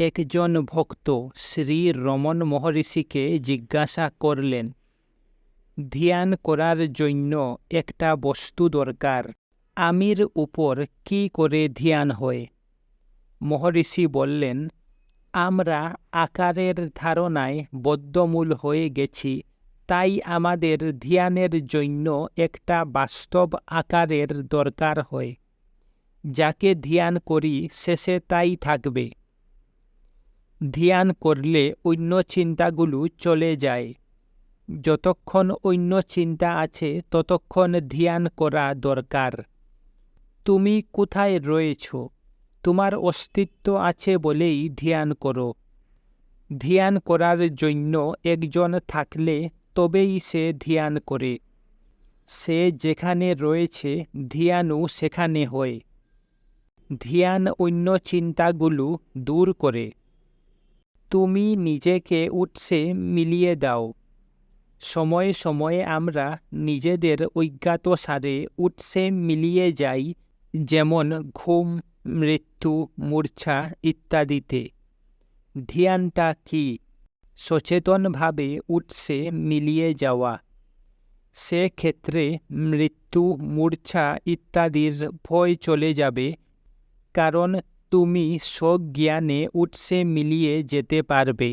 একজন ভক্ত শ্রী রমন মহর্ষিকে জিজ্ঞাসা করলেন, ধ্যান করার জন্য একটা বস্তু দরকার, আমির উপর কি করে ধ্যান হয়? মহর্ষি বললেন, আমরা আকারের ধারণায় বদ্ধমূল হয়ে গেছি, তাই আমাদের ধ্যানের জন্য একটা বাস্তব আকারের দরকার হয়। যাকে ধ্যান করি, শেষে তাই থাকবে। ধ্যান করলে অন্য চিন্তাগুলো চলে যায়। যতক্ষণ অন্য চিন্তা আছে, ততক্ষণ ধ্যান করা দরকার। তুমি কোথায় রয়েছ? তোমার অস্তিত্ব আছে বলেই ধ্যান করো। ধ্যান করার জন্য একজন থাকলে তবেই সে ধ্যান করে। সে যেখানে রয়েছে, ধ্যানও সেখানে হয়। ধ্যান অন্য চিন্তাগুলো দূর করে। তুমি নিজেকে উৎসে মিলিয়ে দাও। সময়ে সময়ে আমরা নিজেদের অজ্ঞাতসারে উৎসে মিলিয়ে যাই, যেমন ঘুম, মৃত্যু, মূর্ছা ইত্যাদিতে। ধ্যানটা কি? সচেতনভাবে উৎসে মিলিয়ে যাওয়া। সেক্ষেত্রে মৃত্যু, মূর্ছা ইত্যাদির ভয় চলে যাবে, কারণ তুমি সজ্ঞানে উৎসে মিলিয়ে যেতে পারবে।